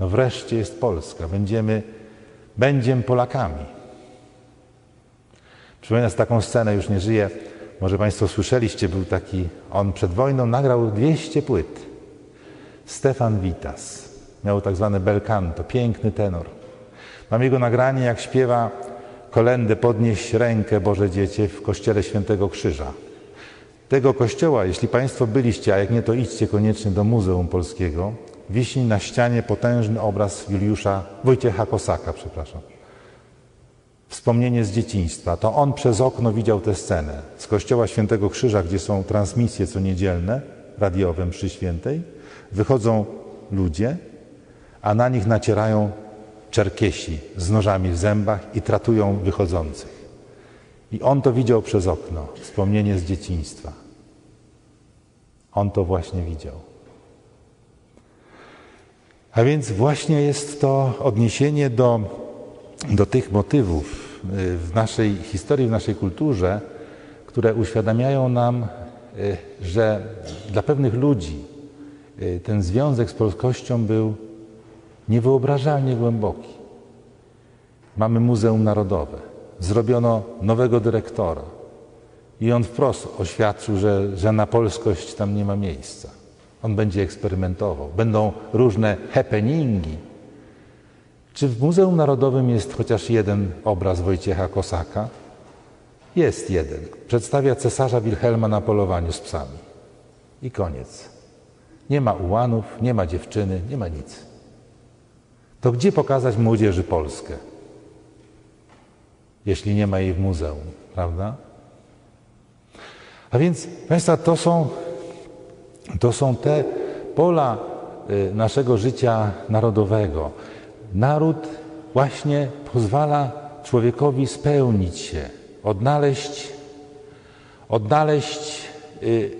No wreszcie jest Polska. Będziemy, będziemy Polakami. Przypominam taką scenę, już nie żyje. Może Państwo słyszeliście, był taki, on przed wojną nagrał 200 płyt. Stefan Witas. Miał tak zwane bel canto, piękny tenor. Mam jego nagranie, jak śpiewa kolendę Podnieś rękę Boże Dziecię w kościele Świętego Krzyża. Tego kościoła, jeśli Państwo byliście, a jak nie, to idźcie koniecznie do Muzeum Polskiego, wisi na ścianie potężny obraz Juliusza, Wojciecha Kosaka, przepraszam. Wspomnienie z dzieciństwa. To on przez okno widział tę scenę z kościoła Świętego Krzyża, gdzie są transmisje co niedzielne, radiowe mszy świętej. Wychodzą ludzie, a na nich nacierają czerkiesi z nożami w zębach i tratują wychodzących. I on to widział przez okno, wspomnienie z dzieciństwa. On to właśnie widział. A więc właśnie jest to odniesienie do, do tych motywów y, w naszej historii, w naszej kulturze, które uświadamiają nam, y, że dla pewnych ludzi y, ten związek z polskością był niewyobrażalnie głęboki. Mamy Muzeum Narodowe. Zrobiono nowego dyrektora. I on wprost oświadczył, że, że na polskość tam nie ma miejsca. On będzie eksperymentował. Będą różne happeningi. Czy w Muzeum Narodowym jest chociaż jeden obraz Wojciecha Kosaka? Jest jeden. Przedstawia cesarza Wilhelma na polowaniu z psami. I koniec. Nie ma ułanów, nie ma dziewczyny, nie ma nic. To gdzie pokazać młodzieży Polskę? Jeśli nie ma jej w muzeum, prawda? A więc, Państwa, to są, to są te pola y, naszego życia narodowego. Naród właśnie pozwala człowiekowi spełnić się, odnaleźć, odnaleźć y,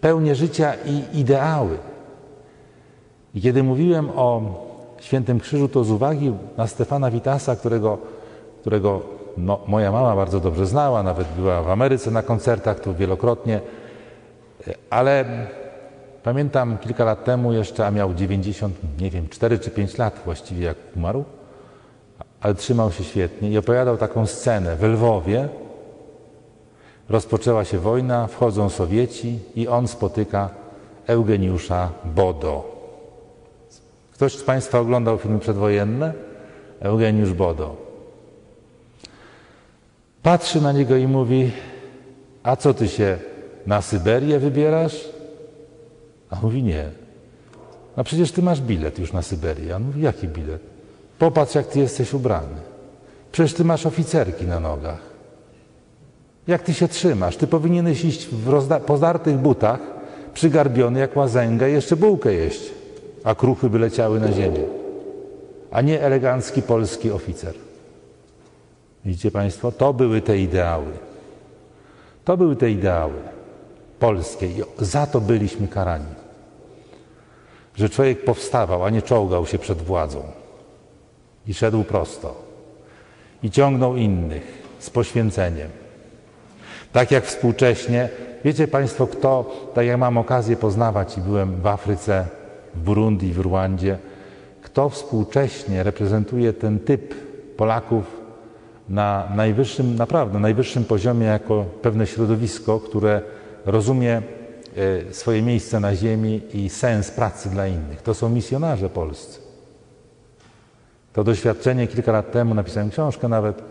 pełnię życia i ideały. I kiedy mówiłem o Świętym Krzyżu, to z uwagi na Stefana Witasa, którego, którego no, moja mama bardzo dobrze znała, nawet była w Ameryce na koncertach tu wielokrotnie, ale pamiętam kilka lat temu jeszcze, a miał 90, nie wiem, 4 czy 5 lat właściwie jak umarł, ale trzymał się świetnie i opowiadał taką scenę w Lwowie. Rozpoczęła się wojna, wchodzą Sowieci i on spotyka Eugeniusza Bodo. Ktoś z Państwa oglądał filmy przedwojenne? Eugeniusz Bodo. Patrzy na niego i mówi: A co ty się na Syberię wybierasz? A mówi: Nie. No przecież ty masz bilet już na Syberię. A mówi: Jaki bilet? Popatrz, jak ty jesteś ubrany. Przecież ty masz oficerki na nogach. Jak ty się trzymasz? Ty powinieneś iść w pozartych butach, przygarbiony jak łazęga i jeszcze bułkę jeść, a kruchy by leciały na ziemię. A nie elegancki polski oficer. Widzicie Państwo? To były te ideały. To były te ideały polskie i za to byliśmy karani. Że człowiek powstawał, a nie czołgał się przed władzą i szedł prosto i ciągnął innych z poświęceniem. Tak jak współcześnie, wiecie Państwo, kto, tak jak mam okazję poznawać i byłem w Afryce, w Burundi, w Rwandzie, kto współcześnie reprezentuje ten typ Polaków na najwyższym, naprawdę najwyższym poziomie jako pewne środowisko, które rozumie e, swoje miejsce na ziemi i sens pracy dla innych. To są misjonarze polscy. To doświadczenie kilka lat temu napisałem książkę nawet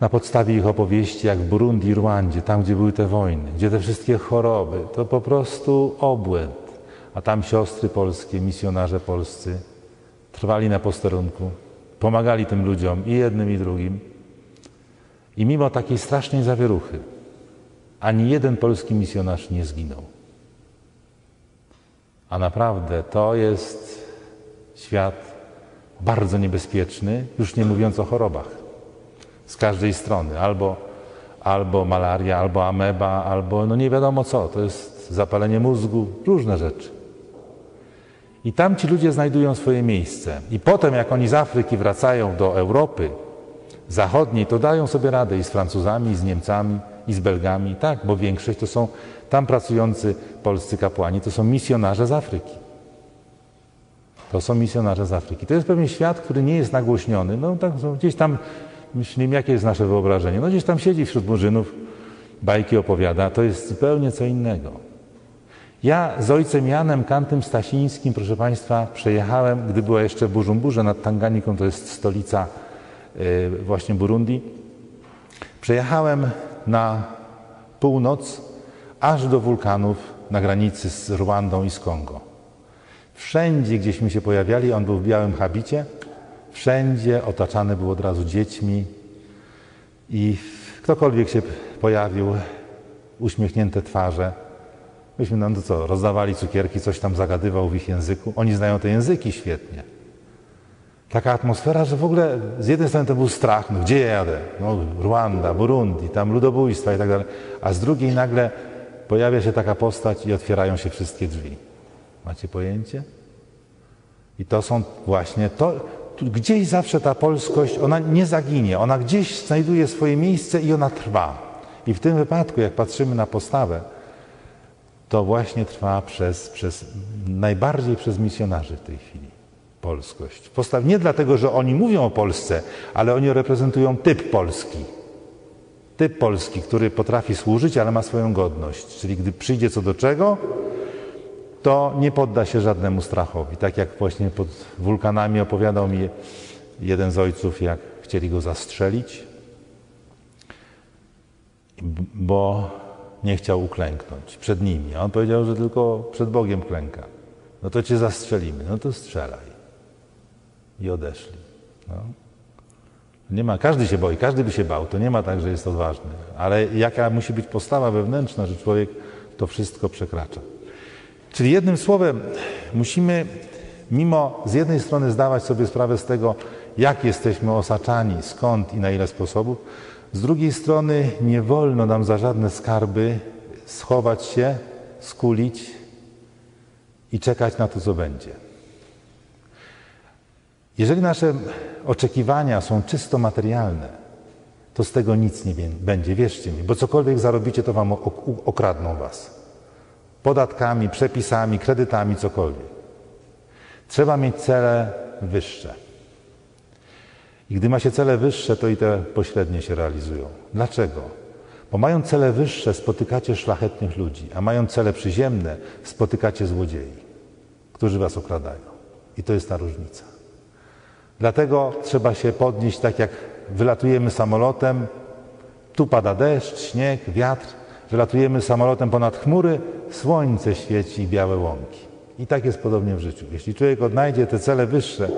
na podstawie ich opowieści, jak w Burundi Rwandzie, tam gdzie były te wojny, gdzie te wszystkie choroby, to po prostu obłęd. A tam siostry polskie, misjonarze polscy trwali na posterunku, Pomagali tym ludziom i jednym, i drugim. I mimo takiej strasznej zawieruchy, ani jeden polski misjonarz nie zginął. A naprawdę to jest świat bardzo niebezpieczny, już nie mówiąc o chorobach. Z każdej strony. Albo, albo malaria, albo ameba, albo no nie wiadomo co. To jest zapalenie mózgu, różne rzeczy. I tam ci ludzie znajdują swoje miejsce. I potem, jak oni z Afryki wracają do Europy Zachodniej, to dają sobie radę i z Francuzami, i z Niemcami, i z Belgami. Tak, bo większość to są tam pracujący polscy kapłani, to są misjonarze z Afryki. To są misjonarze z Afryki. To jest pewien świat, który nie jest nagłośniony. No tak, gdzieś tam, myślimy, jakie jest nasze wyobrażenie. No gdzieś tam siedzi wśród murzynów, bajki opowiada. To jest zupełnie co innego. Ja z ojcem Janem Kantym Stasińskim, proszę Państwa, przejechałem, gdy była jeszcze Burzumburze nad Tanganiką, to jest stolica yy, właśnie Burundi. Przejechałem na północ aż do wulkanów na granicy z Rwandą i z Kongo. Wszędzie, gdzieśmy się pojawiali, on był w białym habicie, wszędzie otaczany był od razu dziećmi i ktokolwiek się pojawił, uśmiechnięte twarze. Myśmy nam to co, rozdawali cukierki, coś tam zagadywał w ich języku. Oni znają te języki świetnie. Taka atmosfera, że w ogóle z jednej strony to był strach, no gdzie ja jadę? No, Rwanda, Burundi, tam ludobójstwa i tak dalej. A z drugiej nagle pojawia się taka postać i otwierają się wszystkie drzwi. Macie pojęcie? I to są właśnie to, gdzieś zawsze ta polskość, ona nie zaginie, ona gdzieś znajduje swoje miejsce i ona trwa. I w tym wypadku, jak patrzymy na postawę, to właśnie trwa przez, przez najbardziej przez misjonarzy w tej chwili. Polskość. Postaw nie dlatego, że oni mówią o Polsce, ale oni reprezentują typ polski. Typ polski, który potrafi służyć, ale ma swoją godność. Czyli gdy przyjdzie co do czego, to nie podda się żadnemu strachowi. Tak jak właśnie pod wulkanami opowiadał mi jeden z ojców, jak chcieli go zastrzelić, bo nie chciał uklęknąć przed nimi. A on powiedział, że tylko przed Bogiem klęka. No to cię zastrzelimy. No to strzelaj. I odeszli. No. Nie ma, każdy się boi, każdy by się bał. To nie ma tak, że jest odważny. Ale jaka musi być postawa wewnętrzna, że człowiek to wszystko przekracza. Czyli jednym słowem, musimy mimo z jednej strony zdawać sobie sprawę z tego, jak jesteśmy osaczani, skąd i na ile sposobów, z drugiej strony nie wolno nam za żadne skarby schować się, skulić i czekać na to, co będzie. Jeżeli nasze oczekiwania są czysto materialne, to z tego nic nie będzie, wierzcie mi, bo cokolwiek zarobicie, to wam okradną was podatkami, przepisami, kredytami, cokolwiek. Trzeba mieć cele wyższe. I gdy ma się cele wyższe, to i te pośrednie się realizują. Dlaczego? Bo mają cele wyższe, spotykacie szlachetnych ludzi, a mają cele przyziemne, spotykacie złodziei, którzy was okradają. I to jest ta różnica. Dlatego trzeba się podnieść tak jak wylatujemy samolotem, tu pada deszcz, śnieg, wiatr, wylatujemy samolotem ponad chmury, słońce świeci i białe łąki. I tak jest podobnie w życiu. Jeśli człowiek odnajdzie te cele wyższe,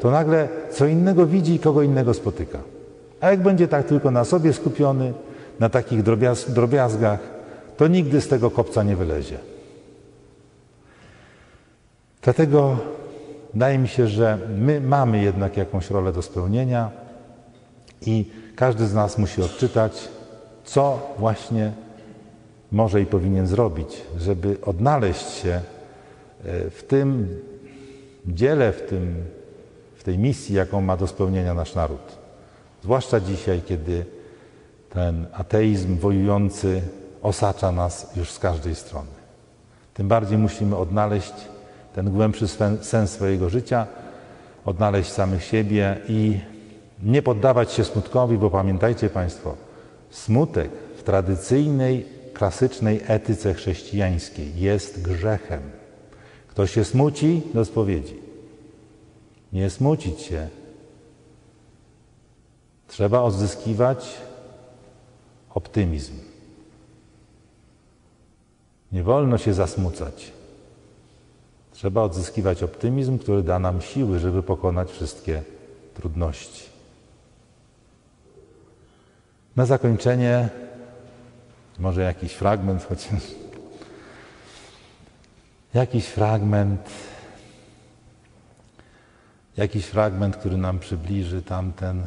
to nagle co innego widzi i kogo innego spotyka. A jak będzie tak tylko na sobie skupiony, na takich drobiaz drobiazgach, to nigdy z tego kopca nie wylezie. Dlatego wydaje mi się, że my mamy jednak jakąś rolę do spełnienia i każdy z nas musi odczytać, co właśnie może i powinien zrobić, żeby odnaleźć się e, w tym dziele, w, tym, w tej misji, jaką ma do spełnienia nasz naród. Zwłaszcza dzisiaj, kiedy ten ateizm wojujący osacza nas już z każdej strony. Tym bardziej musimy odnaleźć ten głębszy sens swojego życia, odnaleźć samych siebie i nie poddawać się smutkowi, bo pamiętajcie Państwo, smutek w tradycyjnej klasycznej etyce chrześcijańskiej jest grzechem. Kto się smuci, do spowiedzi. Nie smucić się. Trzeba odzyskiwać optymizm. Nie wolno się zasmucać. Trzeba odzyskiwać optymizm, który da nam siły, żeby pokonać wszystkie trudności. Na zakończenie może jakiś fragment chociaż. Jakiś fragment, jakiś fragment, który nam przybliży tamten,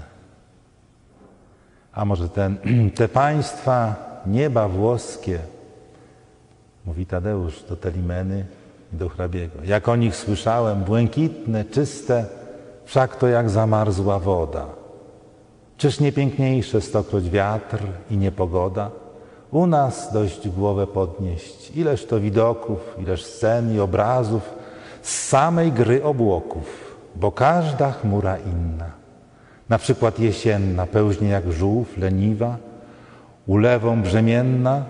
a może ten, te państwa nieba włoskie, mówi Tadeusz do Telimeny do hrabiego. Jak o nich słyszałem, błękitne, czyste, wszak to jak zamarzła woda. Czyż nie piękniejsze stokroć wiatr i niepogoda? U nas dość głowę podnieść. Ileż to widoków, ileż scen i obrazów z samej gry obłoków, bo każda chmura inna, na przykład jesienna, pełźnie jak żółw, leniwa, ulewą brzemienna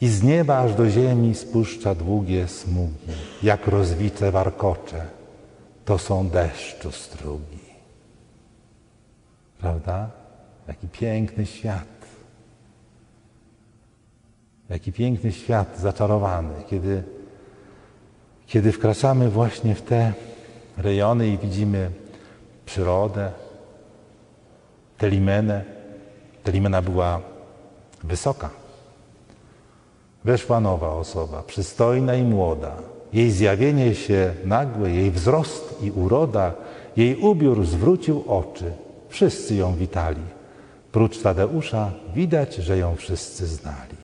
i z nieba aż do ziemi spuszcza długie smugi, jak rozwite warkocze. To są deszczu strugi. Prawda? Jaki piękny świat. Jaki piękny świat zaczarowany, kiedy, kiedy wkraczamy właśnie w te rejony i widzimy przyrodę, Telimenę. Telimena była wysoka. Weszła nowa osoba, przystojna i młoda. Jej zjawienie się nagłe, jej wzrost i uroda, jej ubiór zwrócił oczy. Wszyscy ją witali. Prócz Tadeusza widać, że ją wszyscy znali.